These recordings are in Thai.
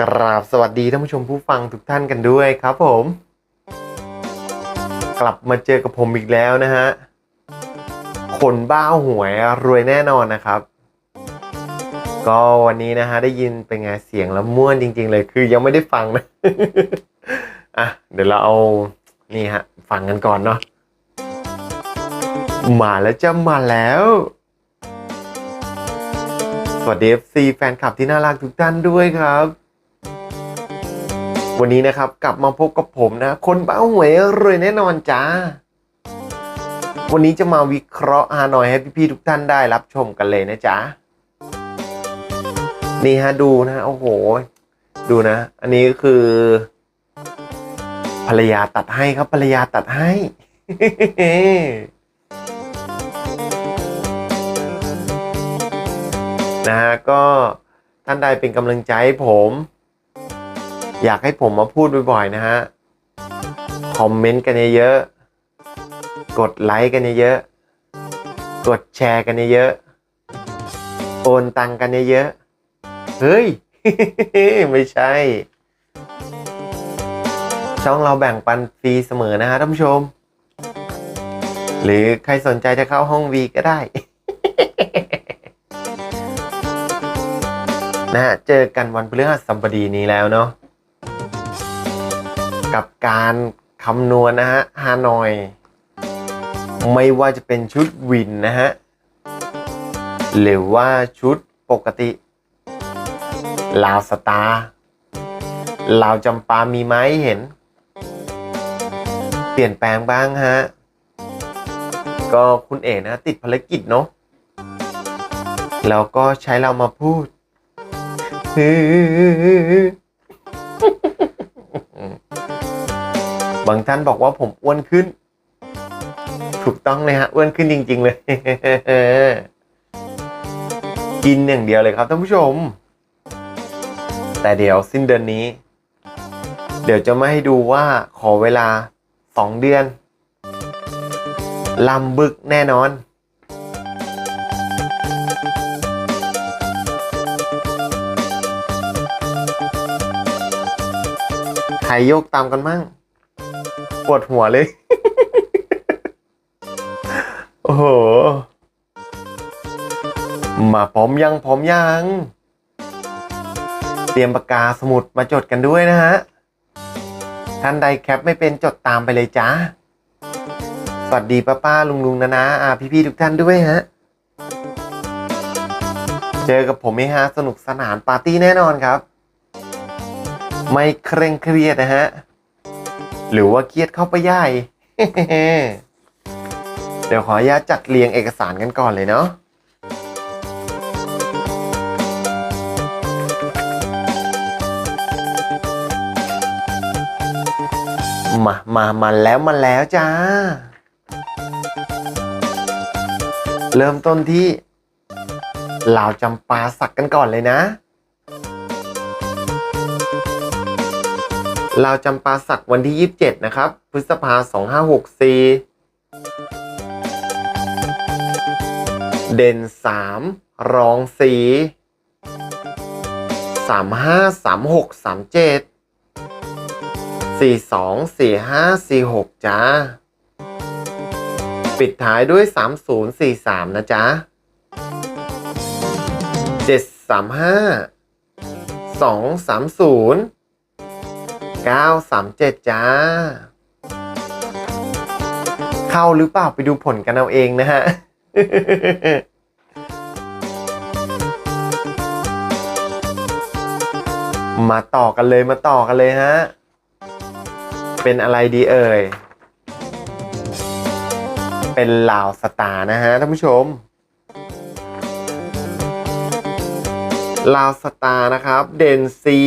กราบสวัสดีท่านผู้ชมผู้ฟังทุกท่านกันด้วยครับผม กลับมาเจอกับผมอีกแล้วนะฮะ คนบ้าหวยรวยแน่นอนนะครับ ก็วันนี้นะฮะได้ยินเป็นไงเสียงแล้วม่วนจริง ๆ เลยคือยังไม่ได้ฟังนะอะเดี๋ยวเราเอานี่ฮะฟังกันก่อนเนาะมาแล้วจะมาแล้ว สวัสดี FC แฟนคลับที่น่ารักทุกท่านด้วยครับ วันนี้นะครับกลับมาพบกับผมนะ คนเบ้าหวยรวยแน่นอนจ้า วันนี้จะมาวิเคราะห์ฮานอยให้พี่ๆทุกท่านได้รับชมกันเลยนะจ๊ะนี่ฮะดูนะโอ้โห ดูนะ อันนี้ก็คือ ภรรยาตัดให้ครับภรรยาตัดให้นะฮะก็ท่านใดเป็นกำลังใจให้ผม อยากให้ผมมาพูดบ่อยๆนะฮะ คอมเมนต์กันเยอะๆ กดไลค์กันเยอะๆ กดแชร์กันเยอะๆ โอนตังกันเยอะๆ เฮ้ย ไม่ใช่ ช่องเราแบ่งปันฟรีเสมอนะฮะท่านผู้ชม หรือใครสนใจจะเข้าห้องวีก็ได้นะฮะเจอกันวันพฤหัสบดีนี้แล้วเนาะ กับการคำนวณนะฮะฮานอย ไม่ว่าจะเป็นชุดวินนะฮะ หรือว่าชุดปกติ ลาวสตาร์ลาวจำปามีไหมเห็น เปลี่ยนแปลงบ้างฮะ ก็คุณเอกนะ ติดภารกิจเนาะแล้วก็ใช้เรามาพูด บางท่านบอกว่าผมอ้วนขึ้น ถูกต้องเลยฮะอ้วนขึ้นจริง ๆ เลย กินอย่างเดียวเลยครับท่านผู้ชม แต่เดี๋ยวสิ้นเดือนนี้ เดี๋ยวจะมาให้ดูว่าขอเวลาสองเดือนลำบึกแน่นอนใครโยกตามกันมั่ง ปวดหัวเลย โอ้โห มาพร้อมยังพร้อมยัง เตรียมปากกาสมุดมาจดกันด้วยนะฮะ ท่านใดแคปไม่เป็นจดตามไปเลยจ้า สวัสดีป้าป้าลุงลุงนะนะอาพี่พี่ๆทุกท่านด้วยฮะ เจอกับผมเองฮะ สนุกสนานปาร์ตี้แน่นอนครับ ไม่เคร่งเครียดนะฮะ หรือว่าเครียดเข้าไปใหญ่เดี๋ยวขออนุญาตจัดเรียงเอกสารกันก่อนเลยเนาะมา มา มาแล้วมาแล้วจ้า เริ่มต้นที่ลาวจำปาสักกันก่อนเลยนะ เราจำปาสักวันที่ 27 นะครับ พฤษภา 2564 เด่น 3 รอง 4 35 36 37 42 45 46 จ้า ปิดท้ายด้วย 3043 นะจ๊ะ 735 230 937 จ้า เข้าหรือเปล่าไปดูผลกันเอาเองนะฮะมาต่อกันเลยมาต่อกันเลยฮะ เป็นอะไรดีเอ่ย เป็นลาวสตาร์นะฮะท่านผู้ชม ลาวสตาร์นะครับ เด่นซี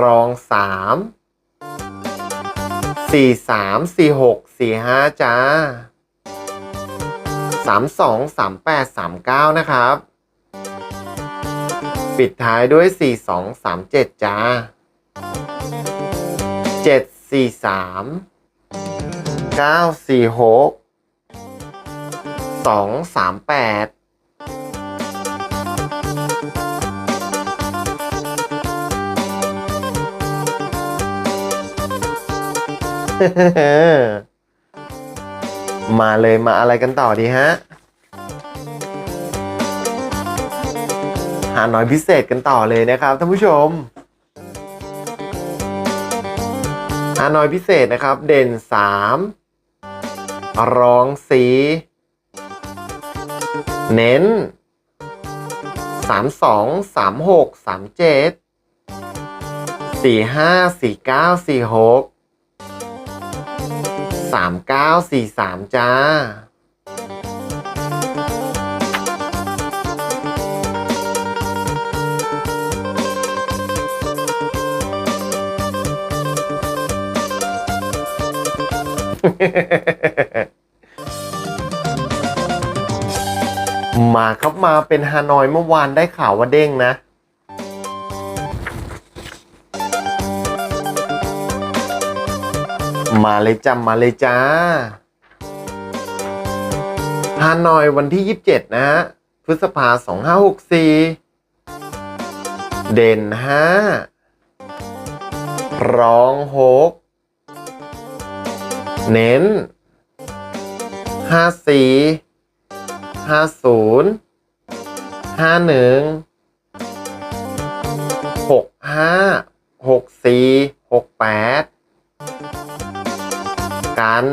รองสามสี่สามสี่หกสี่ห้าจ้าสามสองสามแปดสามเก้านะครับ ปิดท้ายด้วยสี่สองสามเจ็ดจ้าเจ็ดสี่สามเก้าสี่หกสองสามแปด มาเลยมาอะไรกันต่อดีฮะ หาหน้อยพิเศษกันต่อเลยนะครับท่านผู้ชม หาน้อยพิเศษนะครับ เด่น 3 ร้อง4เน้น 32 36 37 45 49 46 39 43 จ้า มาครับมาเป็นฮานอยเมื่อวานได้ข่าวว่าเด้งนะ มาเลยจ้ามาเลยจ้าฮานอยวันที่ 27 นะฮะ พฤษภา 2564 เด่น 5 ร้อง 6 เน้น 54 50 51 65 64 68 กัน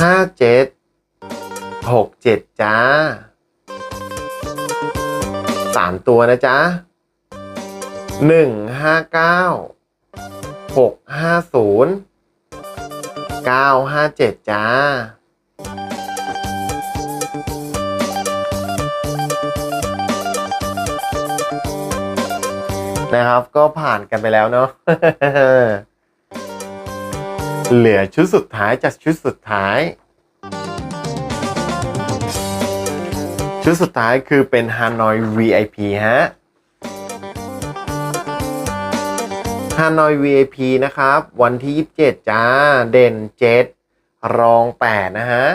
57 67จ้า3ตัวนะจ๊ะ1 59 650 957จ้านะครับก็ผ่านกันไปแล้วเนาะ เหลือชุดสุดท้ายจากชุดสุดท้าย ชุดสุดท้ายคือเป็น Hanoi VIP ฮะ Hanoi VIP นะครับ วันที่ 27 จ้า เด่น 7 รอง 8 นะฮะ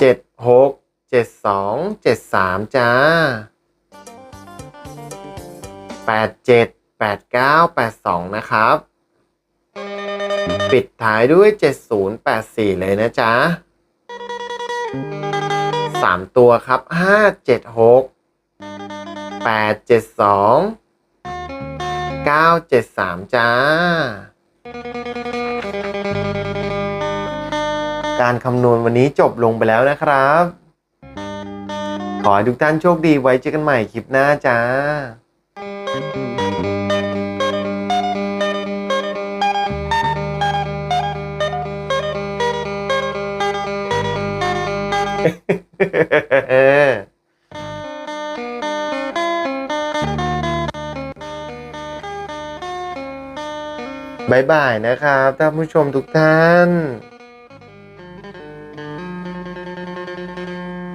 7 6 7 2 7 3 จ้า 8 8 9 8 2 นะครับ ปิดท้ายด้วย 70 84 เลยนะจ๊ะ 3 ตัวครับ 5 7 6 8 7 2 9 7 3 จ้า การคำนวณวันนี้จบลงไปแล้วนะครับ ขอให้ทุกท่านโชคดีไว้เจอกันใหม่คลิปหน้าจ้า บายบายนะครับท่านผู้ชมทุกท่าน